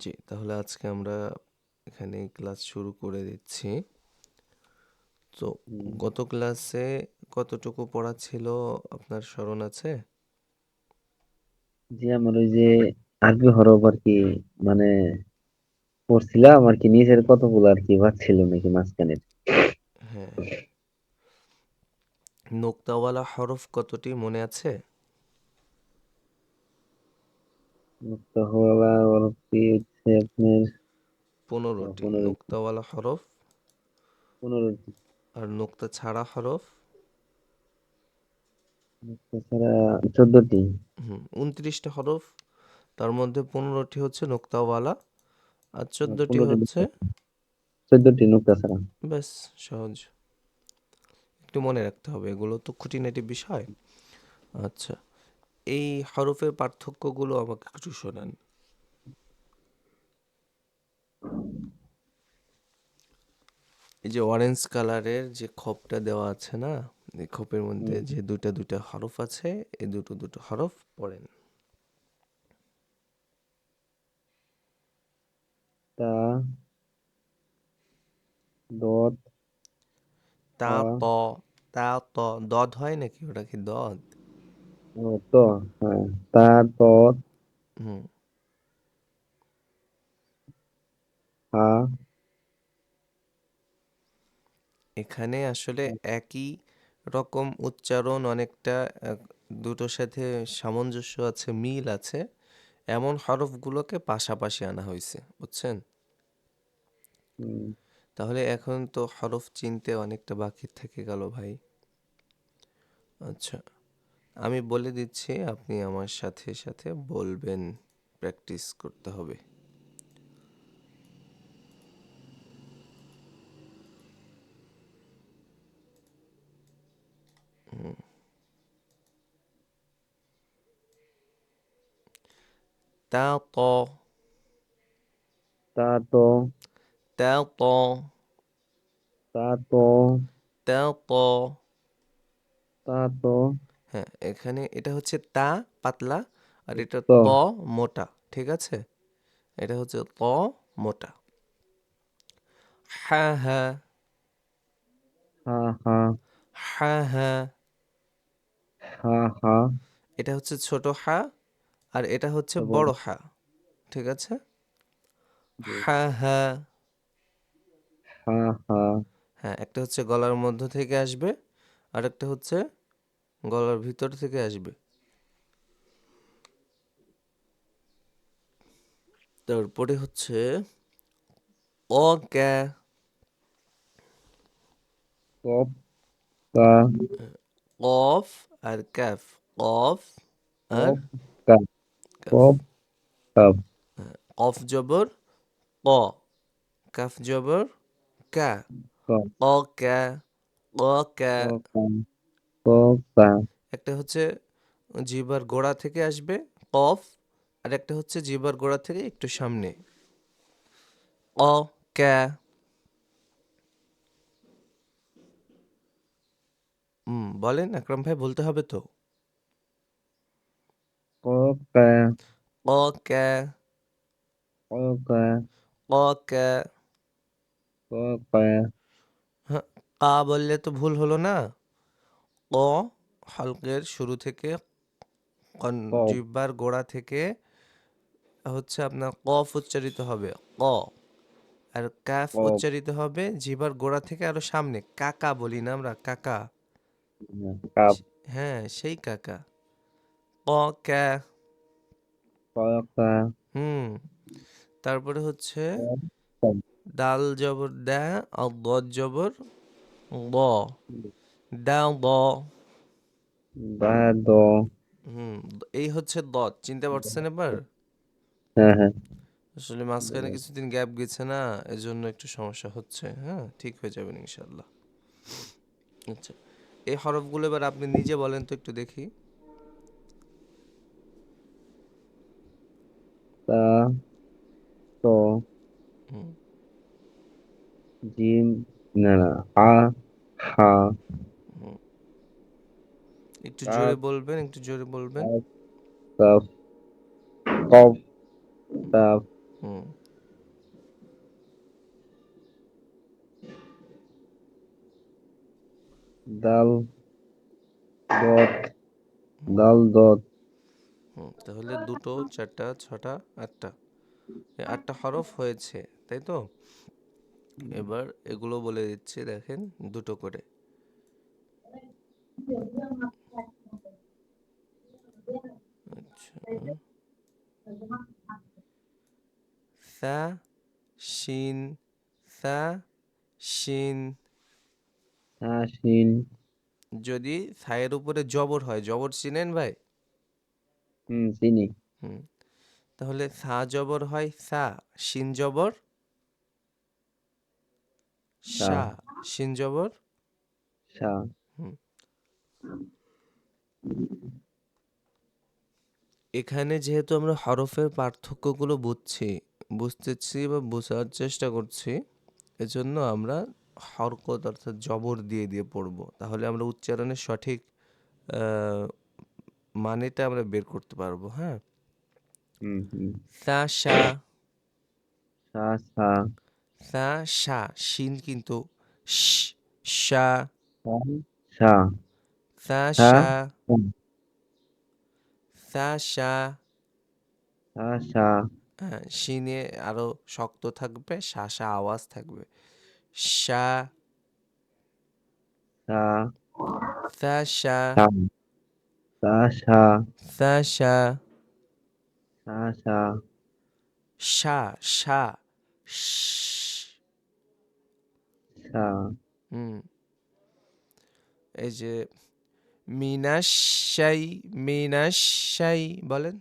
জি, তাহলে আজকে আমরা এখানে ক্লাস শুরু করে দিচ্ছি। তো হুম। গত ক্লাসে কতটুকু পড়া ছিল আপনার স্মরণ আছে? জি, আমার ওই যে আরবি হরফ আরকি মানে পড়ছিলাম আরকি নিচের কতগুলো আরকি বাদ ছিল নাকি মাঝখানের। হ্যাঁ। নোক্তাওয়ালা হরফ কতটি মনে আছে? মুক্তাহওয়ালা হরফটি হচ্ছে আপনার ১৫ টি ১৫ নোক্তাওয়ালা হরফ ১৫ টি। আর নোক্তা ছাড়া হরফ মুক্তা ছাড়া ১৪ টি। হুম, ২৯ হরফ। তার মধ্যে ১৫ টি হচ্ছে নোক্তাওয়ালা আর ১৪ টি ১৫ টি হচ্ছে ১৪ টি নুক্তা ছাড়া। ব্যাস সহজ। একটু মনে রাখতে হবে এগুলো তো খুঁটিনাটি বিষয়। আচ্ছা, এই হরফের পার্থক্যগুলো আমাকে একটু শোনান। এই যে অরেঞ্জ কালারের যে খোপটা দেওয়া আছে না? এই খোপের মধ্যে যে ২ টা ২ টা হরফ আছে, এই দুটো, দুটো হরফ পড়েন। তা দদ তা, ত, তা, ত, দদ হয় নাকি? ওটা কি দদ? ও ত হ্যাঁ। তা ত হুম। হা এখানে আসলে একই রকম উচ্চারণ অনেকটা আ দুটোর সাথে সামঞ্জস্য আছে, মিল আছে। এমন হরফগুলোকে পাশাপাশি আনা হইছে। বুঝছেন? হুম। তাহলে এখন তো হরফ চিনতে অনেকটা বাকি থেকে গেল ভাই। আচ্ছা, আমি বলে দিচ্ছি আপনি আমার সাথে, সাথে বলবেন। প্র্যাকটিস করতে হবে। তা ত তা, ত। তা ত হ্যাঁ, এখানে এটা হচ্ছে তা পাতলা আর এটা ত মোটা। ঠিক আছে? এটা হচ্ছে ত মোটা। হা, হা, হা হা হা, হা। হা হা এটা হচ্ছে ছোট হা আর এটা হচ্ছে বড় হা। ঠিক আছে? হা, হা। হা হা হ্যাঁ, একটা হচ্ছে গলার মধ্য থেকে আসবে আর একটা হচ্ছে গলার ভিতর থেকে আসবে। তারপরে হচ্ছে অ, ক্যা। কফ আর ক্যাফ। অফ আর কফ কা জবর ক, কাফ জবর। ক ক, ক্যা, ক, কা ক কা একটা হচ্ছে জিহ্বার গোড়া থেকে আসবে কফ আর একটা হচ্ছে জিহ্বার গোড়া থেকে একটু সামনে। অ, ক্যা। হুম, বলেন আকরাম ভাই বলতে হবে তো? ক কা ক, ক্যা, ক কা হ্যাঁ, বললে তো ভুল হলো না? ক হালকের শুরু থেকে জিহ্বার গোড়া থেকে হচ্ছে আপনার কফ উচ্চারিত হবে। ক। আর কাফ উচ্চারিত হবে জিহ্বার গোড়া থেকে আরও সামনে। কাকা বলি না আমরা কাকা। হ্যাঁ সেই কাকা। ক ক্যা কা হুম তারপরে হচ্ছে ডাল জবর দা আর দদ জবর দ দা দ দা দ হুম এই হচ্ছে দদ চিনতে পারছেন এবার? হ্যাঁ হ্যাঁ। আসলে মাঝখানে কিছুদিন গ্যাপ গেছে না এজন্য একটু সমস্যা হচ্ছে হ্যাঁ ঠিক হয়ে যাবেন ইনশাল্লাহ আচ্ছা এই হরফগুলো এবার আপনি নিজে বলেন তো একটু দেখি তা ত হুম, জিম না না হা হা। একটু জোরে বলবেন একটু জোরে বলবেন। কাফ কাফ কফ হুম। দাল দত দাল দত। তাহলে দুটো চারটা ছটা আটটা। আটটা হরফ হয়েছে তাই তো? এবার এগুলো বলে দিচ্ছি দেখেন দুটো করে। আচ্ছা। সা শিন সা শিন। যদি সায়ের উপরে জবর হয় জবর চিনেন ভাই? হুম চিনি। হুম। তাহলে সা জবর হয় সা শিন জবর সা শিন জবর সা এখানে যেহেতু আমরা হরফের পার্থক্যগুলো বুঝছি বুঝতেছি বা বোঝার চেষ্টা করছি এজন্য আমরা হরকত অর্থাৎ জবর দিয়ে দিয়ে পড়ব। তাহলে আমরা উচ্চারণের সঠিক আহ, মানেটা আমরা বের করতে পারব হ্যাঁ? সা সা সা সা সা সা শিন কিন্তু সা। সা সা। সা সা সা। সা। শিনে আরও শক্ত থাকবে সা সা আওয়াজ থাকবে। সা। সা। সা সা। সা। সা সা। সা সা। সা সা। সা হুম। এই যে মিনাশাই মিনাশাই বলেন।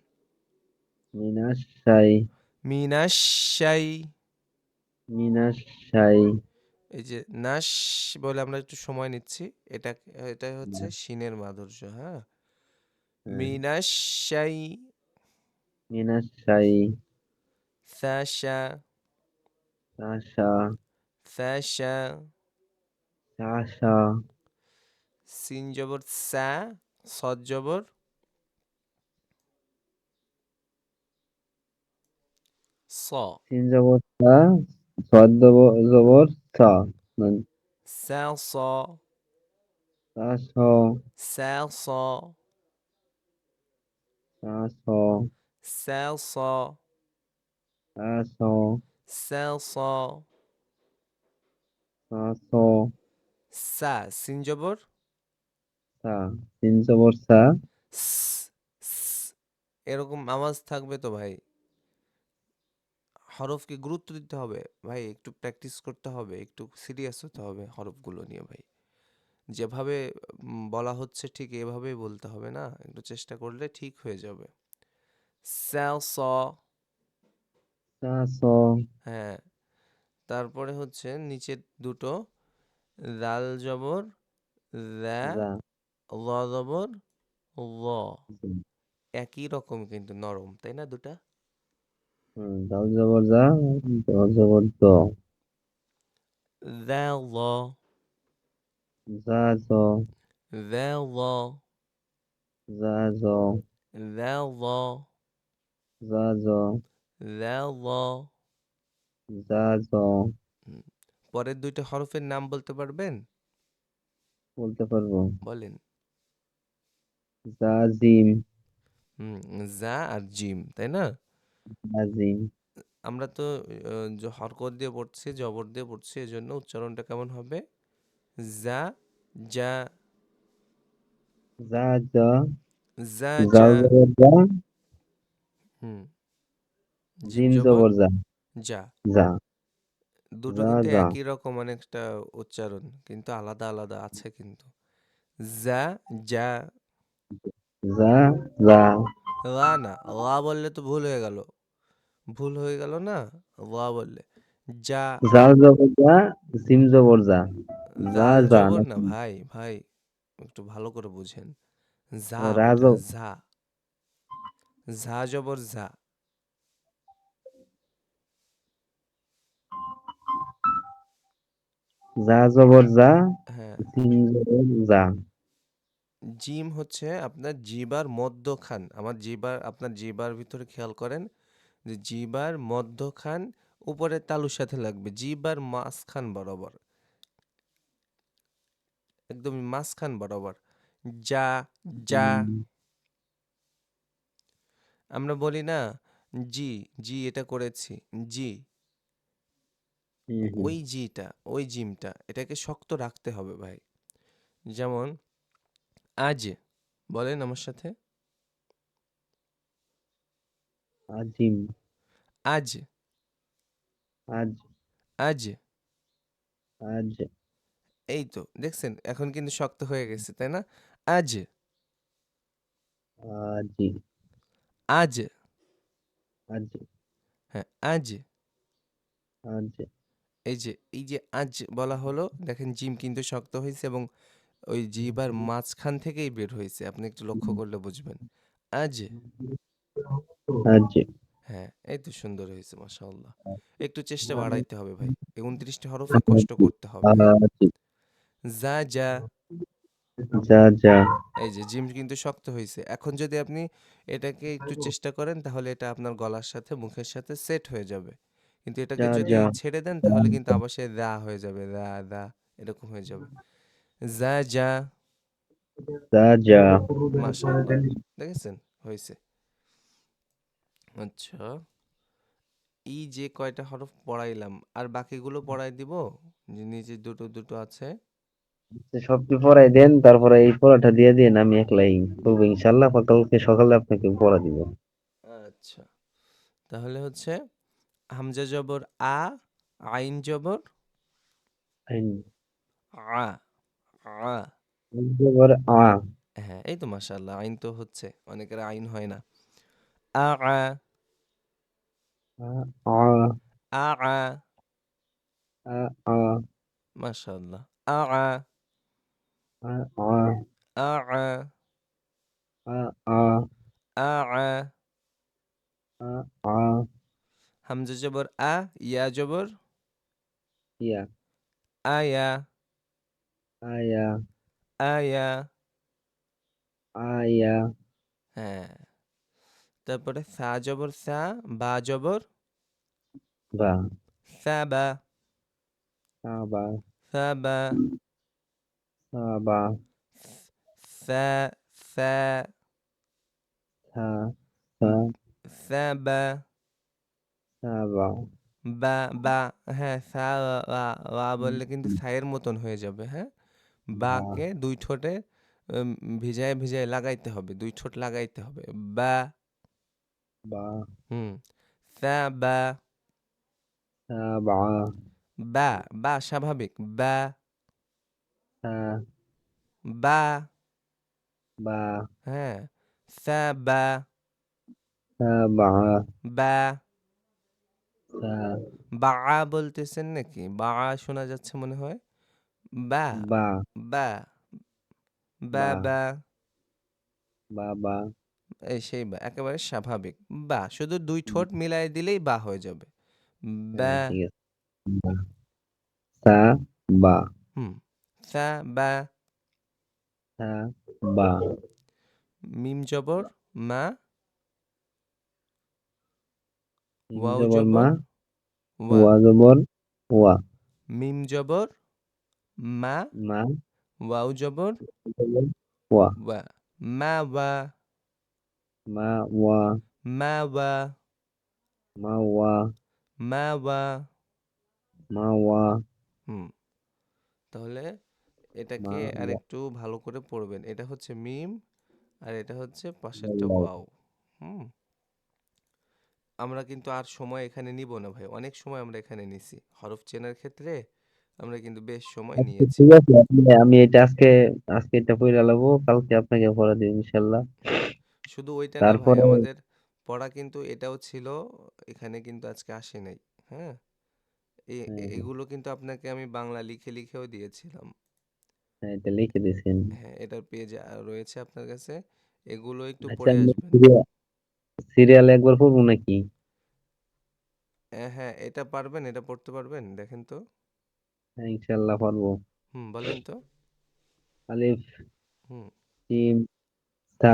মিনাশাই। মিনাশাই। মিনাশাই। এই যে নাশ বলে আমরা একটু সময় নিচ্ছি। এটা এটা হচ্ছে শিনের মাধুর্য হ্যাঁ? মিনাশাই। মিনাশাই। সাশা। সা সা সাশা সিন জবর সা সদ জবর স সিন জবর সা সদ জবর জবর সা সা স সা স সা স সা স সা স সা স সা স সা স। সা সিন জবর? সা সিন জবর সা। এরকম আওয়াজ থাকবে তো ভাই। হরফকে গুরুত্ব দিতে হবে। ভাই একটু প্র্যাকটিস করতে হবে একটু সিরিয়াস হতে হবে হরফগুলো নিয়ে ভাই। যেভাবে বলা হচ্ছে ঠিক এভাবেই বলতে হবে না? একটু চেষ্টা করলে ঠিক হয়ে যাবে। স্যাও স। সা স। হ্যাঁ। তারপরে হচ্ছে নিচের দুটো দাল জবর ল জবর ল একই রকম কিন্তু নরম তাই না দুটা? দাল জবর জবর দ ল জ ল জ ল জ ল যা জ পরের দুইটা হরফের নাম বলতে পারবেন? বলতে পারব। বলেন। যা জিম হুম জা আর জিম তাই না? যা জিম আমরা তো আহ, জ- হরকত দিয়ে পড়ছি জবর দিয়ে পড়ছি এজন্য উচ্চারণটা কেমন হবে? জা যা। যা যা। যা যা। যা জবর যা। হুম জিম জবর যা। যা। যা। দুটো যা, কিন্তু যা। একই রকম অনেকটা উচ্চারণ কিন্তু আলাদা আলাদা আছে কিন্তু। যা যা। যা যা। লা না লা বললে তো ভুল হয়ে গেল। ভুল হয়ে গেল না? লা বললে। যা। জাল জবর যা জিম জবর যা। যা জাল যা জবর না নাকি? ভাই ভাই একটু ভালো করে বুঝেন। যা রা। যা। ঝা জবর যা। যা জবর যা হ্যাঁ জিম জবর যা। জিম হচ্ছে আপনার জিবার মধ্যখান। আমার জিবার আপনার জিবার ভিতরে খেয়াল করেন যে জিবার মধ্যখান উপরের তালুর সাথে লাগবে। জিবার মাঝখান বরাবর। একদম মাঝখান বরাবর। যা যা। আমরা বলি না জি জি এটা করেছি। জি। হুম, হুম। ওই জিটা ওই জিমটা এটাকে শক্ত রাখতে হবে ভাই। যেমন আজ বলেন আমার সাথে। আজিম আজ। আজ। আজ। আজ। এই তো দেখছেন? এখন কিন্তু শক্ত হয়ে গেছে তাই না? আজ। আজি। আজ। আজ। হ্যাঁ আজ। আজ। এই যে এই যে আজ বলা হলো দেখেন জিম কিন্তু শক্ত হয়েছে এবং ওই জিবার মাঝখান থেকেই বের হয়েছে আপনি একটু লক্ষ্য করলে বুঝবেন। আজ আজ হ্যাঁ এই তো সুন্দর হয়েছে মাশাআল্লাহ। একটু চেষ্টা বাড়াইতে হবে ভাই। এই উনত্রিশটা হরফে কষ্ট করতে হবে। যা। যা যা। যা এই যে জিম কিন্তু শক্ত হয়েছে এখন যদি আপনি এটাকে একটু চেষ্টা করেন তাহলে এটা আপনার গলার সাথে মুখের সাথে সেট হয়ে যাবে। কিন্তু এটাকে যা যদি যা। ছেড়ে দেন তাহলে কিন্তু আবার সে দা হয়ে যাবে দা দা এরকম হয়ে যাবে। যা যা। যা যা। মাশাআল্লাহ। দেখেছেন? হয়েছে আচ্ছা। এই যে কয়টা হরফ পড়াইলাম আর বাকিগুলো পড়াই দিব? যে নিচে দুটো দুটো আছে। সব কি পড়াই দেন তারপরে এই পড়াটা দিয়ে দিন আমি একলাই করব ইনশাল্লাহ কালকে সকালে আপনাকে পড়া দিব। আচ্ছা। তাহলে হচ্ছে হামজা জবর আ আইন জবর আইন আ আ জবর আ হ্যাঁ এই তো মাশাআল্লাহ আইন তো হচ্ছে অনেকের আইন হয় না আ আ আ আ আ আ আ মাশাআল্লাহ আ আ আ আ আ আ আ আ আ আ আ আ হামজা জবর আ ইয়া জবর ইয়া আয়া আয়া আয়া আয়া হ্যাঁ তারপরে সা জবর সা বা জবর বা সাবা সাবা সাবা সাবা সা সা সা সাবা সাবা বা বা হ্যাঁ সা বা বা বললে কিন্তু সায়ের মতন হয়ে যাবে হ্যাঁ? বাকে দুই ঠোঁটে উম, ভিজায় ভিজায় লাগাইতে হবে দুই ঠোঁট লাগাইতে হবে বা বা হুম সা বা সাবা বা বা স্বাভাবিক বা সা বা বা হ্যাঁ সা বা সাবা বা বা বলতেছেন নাকি? বা শোনা যাচ্ছে মনে হয়। বা বা। বা বা বা। বা। বাবা এই সেই বা একেবারে স্বাভাবিক। বা শুধু দুই ঠোঁট মিলাই দিলেই বা হয়ে যাবে। বা। হ্যাঁ, ঠিক আছে। বা। সা বা। হুম সা বা। সা বা। মিম জবর মা মিম ওয়াও জবর মা ওয়া ওয়া জবর ওয়া। মিম জবর মা মা ওয়াও জবর ওয়া। ওয়া মা ওয়া মা ওয়া। মা ওয়া মা ওয়া। মা ওয়া। মা ওয়া। হুম তাহলে এটাকে আর একটু ভালো করে পড়বেন। এটা হচ্ছে মিম আর এটা হচ্ছে পাশেরটা। ওয়াও। হুম। আমরা কিন্তু আর সময় এখানে নিব না ভাই। অনেক সময় আমরা এখানে নিছি। হরফ চেনার ক্ষেত্রে আমরা কিন্তু বেশ সময় আচ্ছা, নিয়েছি। ঠিক আছে আপনি- আমি এটা আজকে আজকে এটা পড়ে লাবো কালকে আপনাকে পড়া দিব ইনশাল্লাহ। শুধু ওইটা না ভাই তারপরে আমাদের পড়া কিন্তু এটাও ছিল এখানে কিন্তু আজকে আসে নাই হ্যাঁ? এ- হ্যাঁ, এগুলো কিন্তু আপনাকে আমি বাংলা লিখে লিখেও দিয়েছিলাম। হ্যাঁ এটা লিখে দিয়েছেন। হ্যাঁ এটার পেজ রয়েছে আপনার কাছে। এগুলো একটু আচ্ছা পড়ে আমি আসবেন। সিরিয়াল একবার পড়ব নাকি? হ্যাঁ হ্যাঁ এটা পারবেন এটা পড়তে পারবেন দেখেন তো। হ্যাঁ ইনশাল্লাহ পারব। হুম বলেন তো। আলিফ হুম। জিম তা।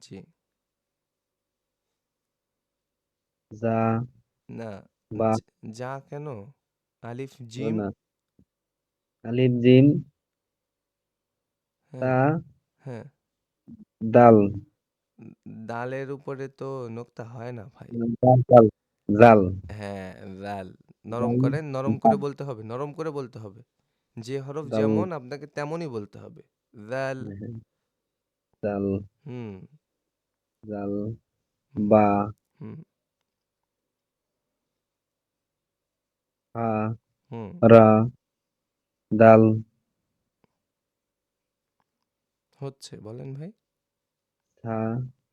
জি। যা। না বা। য- যা কেন? আলিফ জিম। না আলিফ জিম। তা। হ্যাঁ হ্যাঁ। দাল দালের উপরে তো নোক্তা হয় না ভাই। জাল জাল জাল। হ্যাঁ জাল। নরম জাল করে নরম করে বলতে হবে নরম করে বলতে হবে। যে হরফ জাল যেমন আপনাকে তেমনই বলতে হবে। জাল। জাল। হুম। জাল হুম বা হুম। হা হুম। রা দাল হচ্ছে বলেন ভাই। থা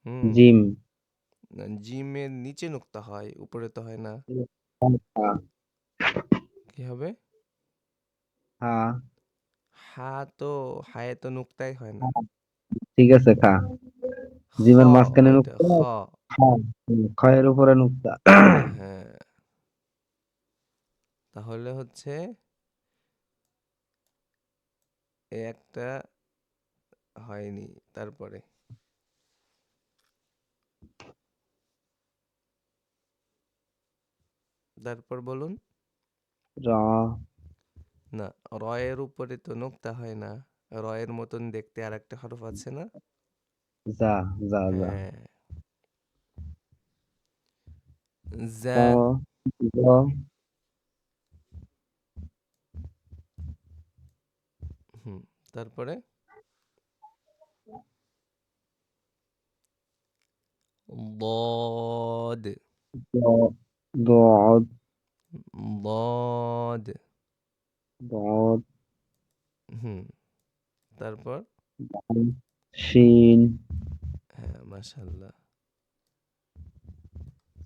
হুম। জিম। না, জিমের নিচে নোক্তা হয় উপরে তো হয় না। কি হবে? হা। হা তো হায়ে তো নোক্তাই হয় না। ঠিক আছে খা। খ জিমের মাঝখানে ওইটা নুক্তা খ খা খয়ের উপরে নুক্তা। হ্যাঁ। তাহলে হচ্ছে এ একটা হয়নি তারপরে। তারপর বলুন রা না রয়ের উপরে তো নোক্তা হয় না রয়ের মতন দেখতে আর একটা হরফ আছে না যা যা যা হ্যাঁ যা ক জ হুম তারপরে ضاد দ দদ ضاد দদ হুম তারপর দাল শিন হ্যাঁ মাশাল্লাহ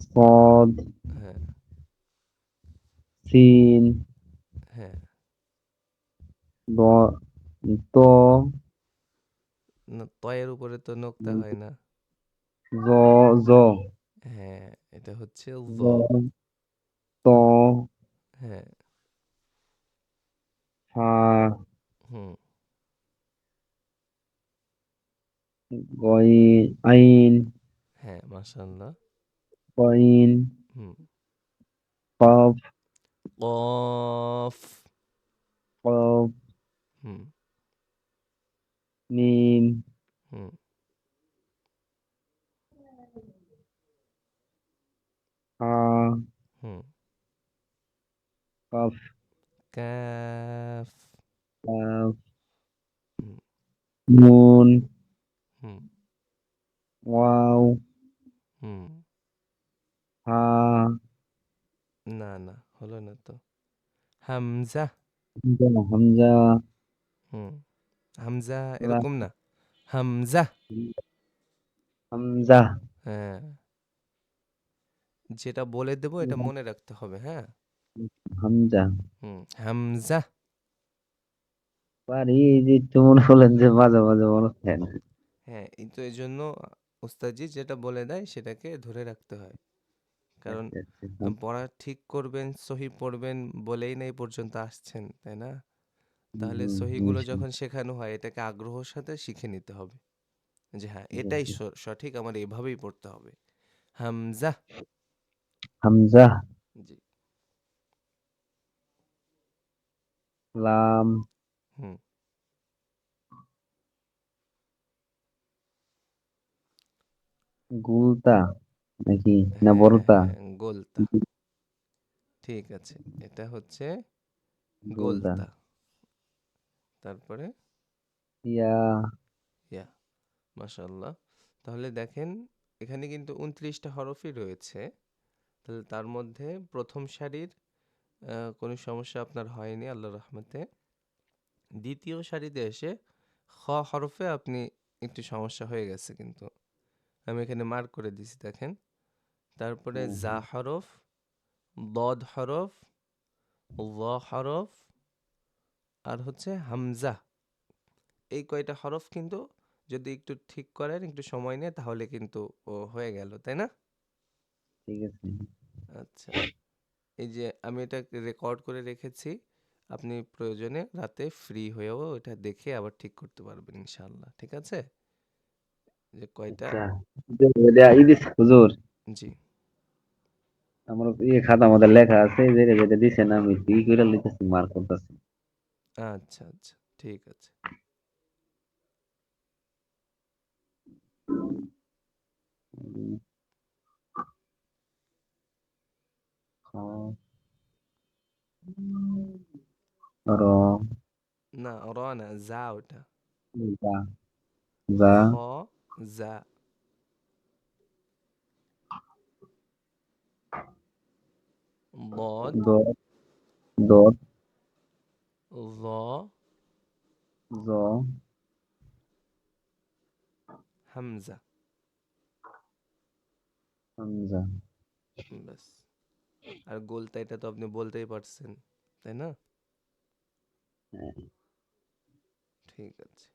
صاد হ্যাঁ সিন হ্যাঁ দ ত না তয়ের উপরে তো নোক্তা হয় না জ জ হ্যাঁ এটা হচ্ছে জ জ ত। হ্যাঁ। হা। হুম। গই আইন। হ্যাঁ মাশাল্লাহ কইন হুম। কফ। কফ। কফ। হুম। মিম। হুম হা হুম কফ কাফ কাফ নুন ওয়াও হা না না হলো না তো হামজা হামজা হুম হামজা এরকম না হামজা হামজা হ্যাঁ। যেটা বলে দেবো এটা মনে রাখতে হবে হ্যাঁ? হামজা। হুম হামজা। পারি এই যে একটু মনে যে মাঝে মাঝে মনে থাকে না। হ্যাঁ এই যেটা বলে দেয় সেটাকে ধরে রাখতে হয়। কারণ আচ্ছা আচ্ছা আহ, পড়া ঠিক করবেন সহি পড়বেন বলেই না এই পর্যন্ত আসছেন তাই না? তাহলে হুম, সহিগুলো নিশ্চয়ই। যখন শেখানো হয় এটাকে আগ্রহের সাথে শিখে নিতে হবে। যে হ্যাঁ এটাই। স- সঠিক আমার এভাবেই পড়তে হবে। হামজা। হামজা। জি। লাম হুম গুলতা নাকি? না হ্যাঁ বড়তা হ্যাঁ গোলতা ঠিক আছে এটা হচ্ছে গোলতা গোলতা তারপরে? ইয়া। ইয়া মাশাল্লাহ তাহলে দেখেন এখানে কিন্তু উনত্রিশটা হরফই রয়েছে। তাহলে তার মধ্যে প্রথম সারির কোনো সমস্যা আপনার হয়নি আল্লাহ রহমতে। দ্বিতীয় সারিতে এসে খ হরফে আপনি একটু সমস্যা হয়ে গেছে কিন্তু। আমি এখানে মার্ক করে দিছি দেখেন। তারপরে জা হরফ দদ হরফ ল হরফ আর হচ্ছে হামজা। এই কয়টা হরফ কিন্তু যদি একটু ঠিক করেন একটু সময় নেয় তাহলে কিন্তু ও হয়ে গেল তাই না? ঠিক আছে। আচ্ছা। এই যে আমি এটা রেকর্ড করে রেখেছি আপনি প্রয়োজনে রাতে ফ্রি হয়েও এটা দেখে আবার ঠিক করতে পারবেন ইনশাল্লাহ ঠিক আছে? যে কয়টা? আচ্ছা হুজুর। জি। আমার ইয়ে খাতা আমাদের লেখা আছে যেটা যেটা দিছে না আমি ই করে লিখতেছি মার্ক করতেছি। আচ্ছা আচ্ছা ঠিক আছে। آه. أراه نه زاو نه ذا ذا زا. ضاد. ضاد. ضاد همزة همزة بس. আর গোলতা এটা তো আপনি বলতেই পারছেন তাই না। ঠিক আছে